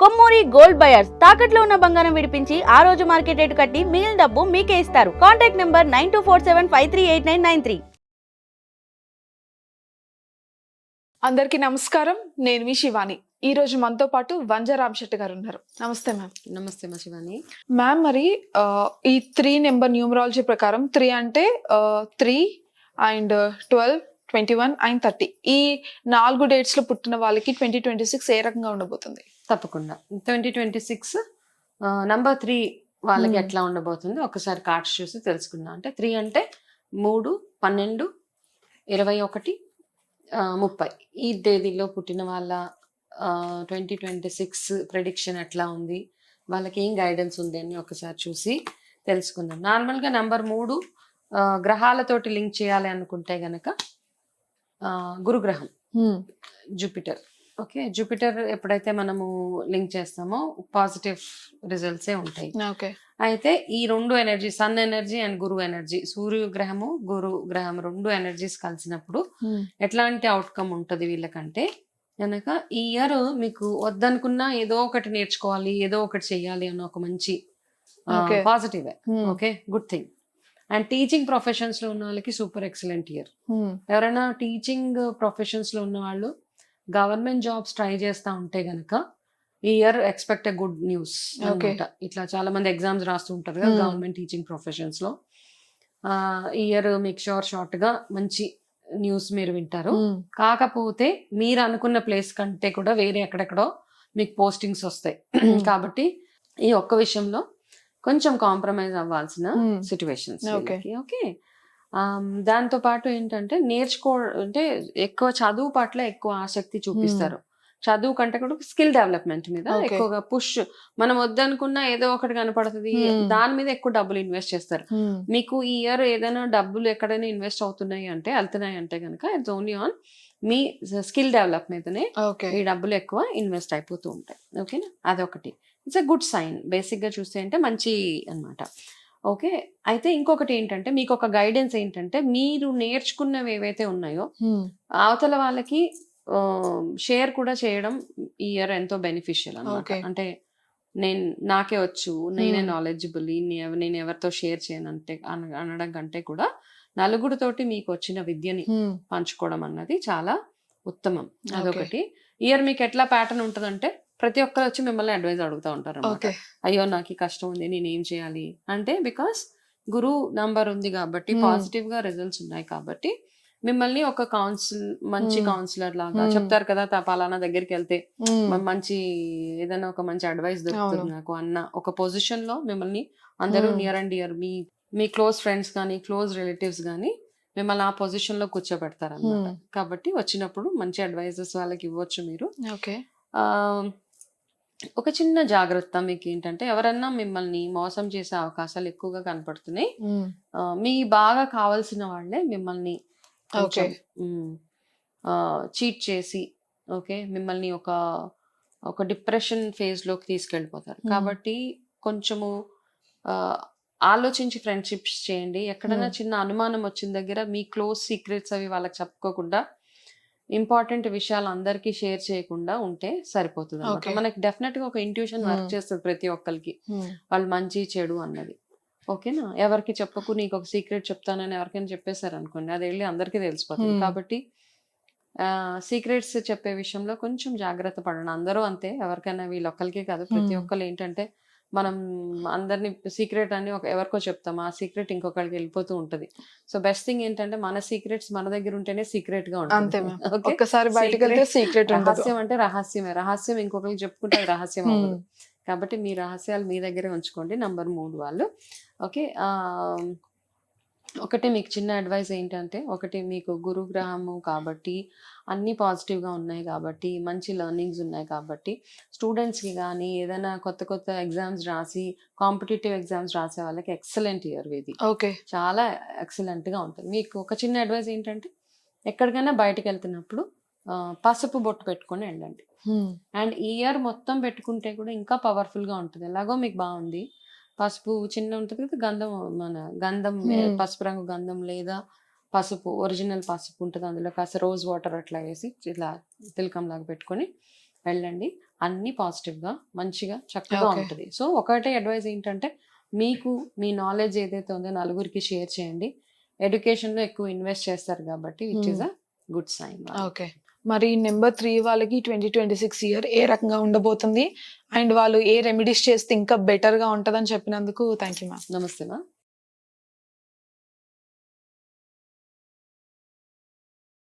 Kommuri gold buyers తాకట్లో ఉన్న బంగారం విడిపించి ఆ రోజు మార్కెట్ రేటు కట్టి మిగిలిన డబ్బు మీకే ఇస్తారు. Contact number nine two four seven five three eight nine nine three. అందరికీ నమస్కారం. నేను మీ శివాని. ఈ రోజు మనతో పాటు వంజ రామశెట్టి గారు ఉన్నారు. నమస్తే మ్యామ్. నమస్తే మా శివాని. మ్యామ్ మరి ఈ త్రీ నెంబర్ న్యూమరాలజీ ప్రకారం త్రీ అంటే three and twelve twenty one and thirty. ఈ నాలుగు డేట్స్లో పుట్టిన వాళ్ళకి ట్వంటీ ట్వంటీ సిక్స్ ఏ రకంగా ఉండబోతుంది? తప్పకుండా. Twenty twenty six number three వాళ్ళకి Hmm. ఎట్లా ఉండబోతుంది ఒకసారి కార్డ్స్ చూసి తెలుసుకుందాం. అంటే త్రీ అంటే మూడు పన్నెండు ఇరవై ఒకటి ముప్పై. ఈ తేదీలో పుట్టిన వాళ్ళ ట్వంటీ ట్వంటీ సిక్స్ ప్రెడిక్షన్ ఎట్లా ఉంది? వాళ్ళకి ఏం గైడెన్స్ ఉంది అని ఒకసారి చూసి తెలుసుకుందాం. నార్మల్గా నంబర్ మూడు గ్రహాలతోటి లింక్ చేయాలి అనుకుంటే గనక గురుగ్రహం జూపిటర్ ఓకే. జూపిటర్ ఎప్పుడైతే మనము లింక్ చేస్తామో పాజిటివ్ రిజల్ట్సే ఉంటాయి. ఓకే. అయితే ఈ రెండు energy sun energy and Guru energy సూర్య గ్రహము గురు గ్రహం రెండు ఎనర్జీస్ కలిసినప్పుడు ఎట్లాంటి అవుట్కమ్ ఉంటుంది వీళ్ళకంటే? కనుక ఈ ఇయర్ మీకు వద్దనుకున్నా ఏదో ఒకటి నేర్చుకోవాలి ఏదో ఒకటి చెయ్యాలి అన్న ఒక మంచి. Positive okay. Good thing. And teaching ప్రొఫెషన్స్లో ఉన్న వాళ్ళకి సూపర్ ఎక్సలెంట్ ఇయర్. ఎవరైనా టీచింగ్ ప్రొఫెషన్స్లో ఉన్న వాళ్ళు గవర్నమెంట్ జాబ్స్ ట్రై చేస్తా ఉంటే గనక ఈ year expect good news Okay. ఇట్లా చాలా మంది ఎగ్జామ్స్ రాస్తూ ఉంటారు కదా. గవర్నమెంట్ టీచింగ్ ప్రొఫెషన్స్లో ఈ ఇయర్ మీకు షోర్ షార్ట్గా మంచి న్యూస్ మీరు వింటారు కాకపోతే మీరు అనుకున్న ప్లేస్ కంటే కూడా వేరే ఎక్కడెక్కడో మీకు పోస్టింగ్స్ వస్తాయి. కాబట్టి ఈ ఒక్క విషయంలో కొంచెం కాంప్రమైజ్ అవ్వాల్సిన. Situations Okay. ఓకే దాంతో పాటు ఏంటంటే నేర్చుకో అంటే ఎక్కువ చదువు పట్ల ఎక్కువ ఆసక్తి చూపిస్తారు. చదువు కంటే కూడా స్కిల్ డెవలప్మెంట్ మీద. ఎక్కువగా పుష్. మనం వద్దనుకున్నా ఏదో ఒకటి కనపడుతుంది. దాని మీద ఎక్కువ డబ్బులు ఇన్వెస్ట్ చేస్తారు. మీకు ఈ ఇయర్ ఏదైనా డబ్బులు ఎక్కడైనా ఇన్వెస్ట్ అవుతున్నాయి అంటే వెళ్తున్నాయి అంటే కనుక ఇట్స్ ఓన్లీ ఆన్ మీ స్కిల్ డెవలప్ మీదనే ఈ డబ్బులు ఎక్కువ ఇన్వెస్ట్ అయిపోతూ ఉంటాయి. ఓకేనా? అదొకటి. It's a good sign. బేసిక్గా చూస్తే అంటే మంచి అన్నమాట. ఓకే. అయితే ఇంకొకటి ఏంటంటే మీకు ఒక గైడెన్స్ ఏంటంటే మీరు నేర్చుకున్నవి ఏవైతే ఉన్నాయో అవతల వాళ్ళకి షేర్ కూడా చేయడం ఈ ఇయర్ ఎంతో బెనిఫిషియల్ అనమాట. అంటే నేను నాకే వచ్చు నేనే. నాలెడ్జబుల్ నేను ఎవరితో షేర్ చేయను అంటే అన- అనడం కంటే కూడా నలుగురితోటి మీకు వచ్చిన విద్యని పంచుకోవడం అన్నది చాలా ఉత్తమం. అదొకటి. ఇయర్ మీకు ఎట్లా ప్యాటర్న్ ఉంటుందంటే ప్రతి ఒక్కరు వచ్చి మిమ్మల్ని అడ్వైజ్ అడుగుతూ ఉంటారు అన్నమాట. అయ్యో నాకు కష్టం ఉంది నేను ఏం చేయాలి అంటే బికాస్ గురు నంబర్ ఉంది కాబట్టి. పాజిటివ్గా రిజల్ట్స్ ఉన్నాయి కాబట్టి మిమ్మల్ని ఒక కౌన్సిల్ మంచి. కౌన్సిలర్ లాగా. చెప్తారు కదా పలానా దగ్గరికి వెళ్తే మంచి ఏదైనా ఒక మంచి అడ్వైస్ దొరుకుతుంది. నాకు అన్న ఒక పొజిషన్లో మిమ్మల్ని అందరూ. నియర్ అండ్ డియర్ మీ మీ క్లోజ్ ఫ్రెండ్స్ కానీ క్లోజ్ రిలేటివ్స్ కానీ మిమ్మల్ని ఆ పొజిషన్లో కూర్చోబెడతారు అనమాట కాబట్టి వచ్చినప్పుడు మంచి అడ్వైజెస్ వాళ్ళకి ఇవ్వచ్చు మీరు ఓకే ఒక చిన్న జాగ్రత్త మీకు ఏంటంటే ఎవరన్నా మిమ్మల్ని మోసం చేసే అవకాశాలు ఎక్కువగా కనపడుతున్నాయి. మీ బాగా కావాల్సిన వాళ్ళే మిమ్మల్ని ఓకే. చీట్ చేసి ఓకే మిమ్మల్ని ఒక ఒక డిప్రెషన్ ఫేజ్లోకి తీసుకెళ్ళిపోతారు. కాబట్టి కొంచెము ఆ, ఆలోచించి ఫ్రెండ్షిప్స్ చేయండి. ఎక్కడైనా. చిన్న అనుమానం వచ్చిన దగ్గర మీ క్లోజ్ సీక్రెట్స్ అవి వాళ్ళకి చెప్పుకోకుండా ఇంపార్టెంట్ విషయాలు అందరికీ షేర్ చేయకుండా ఉంటే సరిపోతుంది. Okay. మనకి డెఫినెట్గా ఒక ఇంట్యూషన్ వర్క్. చేస్తుంది ప్రతి ఒక్కరికి వాళ్ళు మంచి చెడు అన్నది ఓకేనా ఎవరికి చెప్పకు నీకు ఒక సీక్రెట్ చెప్తానని ఎవరికైనా చెప్పేశారు అనుకోండి అది వెళ్ళి అందరికీ తెలిసిపోతుంది. కాబట్టి సీక్రెట్స్ చెప్పే విషయంలో కొంచెం జాగ్రత్త పడండి అందరూ అంతే ఎవరికైనా వీళ్ళొక్కరికే కాదు ప్రతి. ఒక్కరు ఏంటంటే మనం అందరిని సీక్రెట్ అని ఒక ఎవరికో చెప్తాం. ఆ సీక్రెట్ ఇంకొకరికి వెళ్ళిపోతూ ఉంటది. సో బెస్ట్ థింగ్ ఏంటంటే మన సీక్రెట్స్ మన దగ్గర ఉంటేనే సీక్రెట్గా ఉంటుంది? ఒక్కసారి బయటకు సీక్రెట్ రహస్యం అంటే రహస్యమే. రహస్యం ఇంకొకరికి చెప్పుకుంటే రహస్యం అవ్వదు. కాబట్టి మీ రహస్యాలు మీ దగ్గరే ఉంచుకోండి. నంబర్ మూడు వాళ్ళు. ఓకే? ఆ, ఒకటి మీకు చిన్న అడ్వైస్ ఏంటంటే ఒకటి మీకు గురుగ్రహము కాబట్టి అన్నీ పాజిటివ్గా ఉన్నాయి కాబట్టి మంచి లెర్నింగ్స్ ఉన్నాయి కాబట్టి స్టూడెంట్స్కి కానీ ఏదైనా కొత్త కొత్త ఎగ్జామ్స్ రాసి కాంపిటేటివ్ ఎగ్జామ్స్ రాసే వాళ్ళకి ఎక్సలెంట్ ఇయర్ ఇది. ఓకే. చాలా ఎక్సలెంట్గా ఉంటుంది. మీకు ఒక చిన్న అడ్వైస్ ఏంటంటే ఎక్కడికైనా బయటకు వెళ్తున్నప్పుడు పసుపు బొట్టు పెట్టుకొని వెళ్ళండి. అండ్ ఈ ఇయర్ మొత్తం పెట్టుకుంటే కూడా ఇంకా పవర్ఫుల్గా ఉంటుంది. ఎలాగో మీకు బాగుంది. పసుపు చిన్న ఉంటుంది కదా గంధం మన గంధం. పసుపు రంగు గంధం లేదా పసుపు ఒరిజినల్ పసుపు ఉంటుంది అందులో కాస్త రోజ్ వాటర్ అట్లా వేసి ఇట్లా తిలకం లాగా పెట్టుకొని వెళ్ళండి. అన్ని పాజిటివ్గా మంచిగా చక్కగా. ఉంటుంది. సో ఒకటే అడ్వైస్ ఏంటంటే మీకు మీ నాలెడ్జ్ ఏదైతే ఉందో నలుగురికి షేర్ చేయండి. ఎడ్యుకేషన్లో ఎక్కువ ఇన్వెస్ట్ చేస్తారు కాబట్టి it is a good sign okay. మరి నెంబర్ త్రీ వాళ్ళకి ట్వంటీ ట్వంటీ సిక్స్ ఇయర్ ఏ రకంగా ఉండబోతుంది అండ్ వాళ్ళు ఏ రెమెడీస్ చేస్తే ఇంకా బెటర్ ఉంటుందని ఉంటదని చెప్పినందుకు థ్యాంక్ యూ మ్యామ్. నమస్తే మ్యామ్.